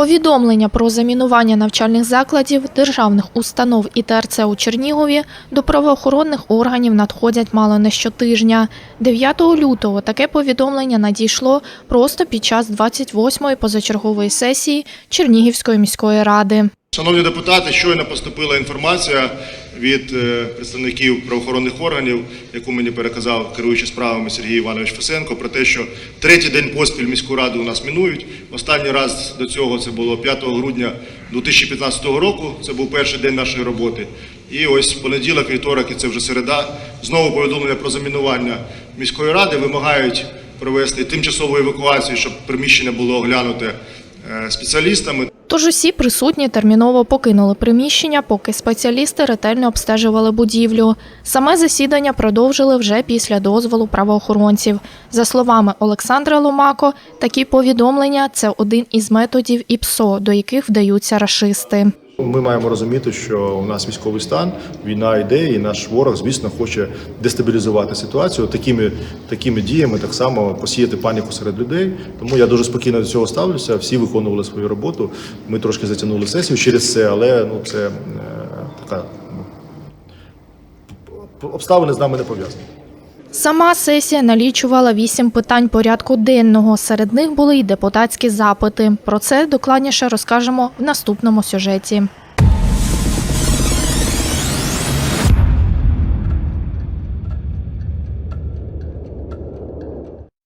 Повідомлення про замінування навчальних закладів, державних установ і ТРЦ у Чернігові до правоохоронних органів надходять мало не щотижня. 9 лютого таке повідомлення надійшло просто під час 28-ї позачергової сесії Чернігівської міської ради. Шановні депутати, щойно поступила інформація від е, представників правоохоронних органів, яку мені переказав керуючий справами Сергій Іванович Фесенко, про те, що третій день поспіль міську раду у нас мінують. Останній раз до цього це було 5 грудня 2015 року. Це був перший день нашої роботи. І ось понеділок, вівторок, і це вже середа. Знову повідомлення про замінування міської ради вимагають провести тимчасову евакуацію, щоб приміщення було оглянуте е, спеціалістами. Тож усі присутні терміново покинули приміщення, поки спеціалісти ретельно обстежували будівлю. Саме засідання продовжили вже після дозволу правоохоронців. За словами Олександра Ломако, такі повідомлення це один із методів ІПСО, до яких вдаються рашисти. Ми маємо розуміти, що у нас військовий стан, війна йде, і наш ворог, звісно, хоче дестабілізувати ситуацію. Такими такими діями так само посіяти паніку серед людей. Тому я дуже спокійно до цього ставлюся. Всі виконували свою роботу. Ми трошки затягнули сесію через це, але ну це е, така ну, обставини з нами не пов'язані. Сама сесія налічувала вісім питань порядку денного. Серед них були й депутатські запити. Про це докладніше розкажемо в наступному сюжеті.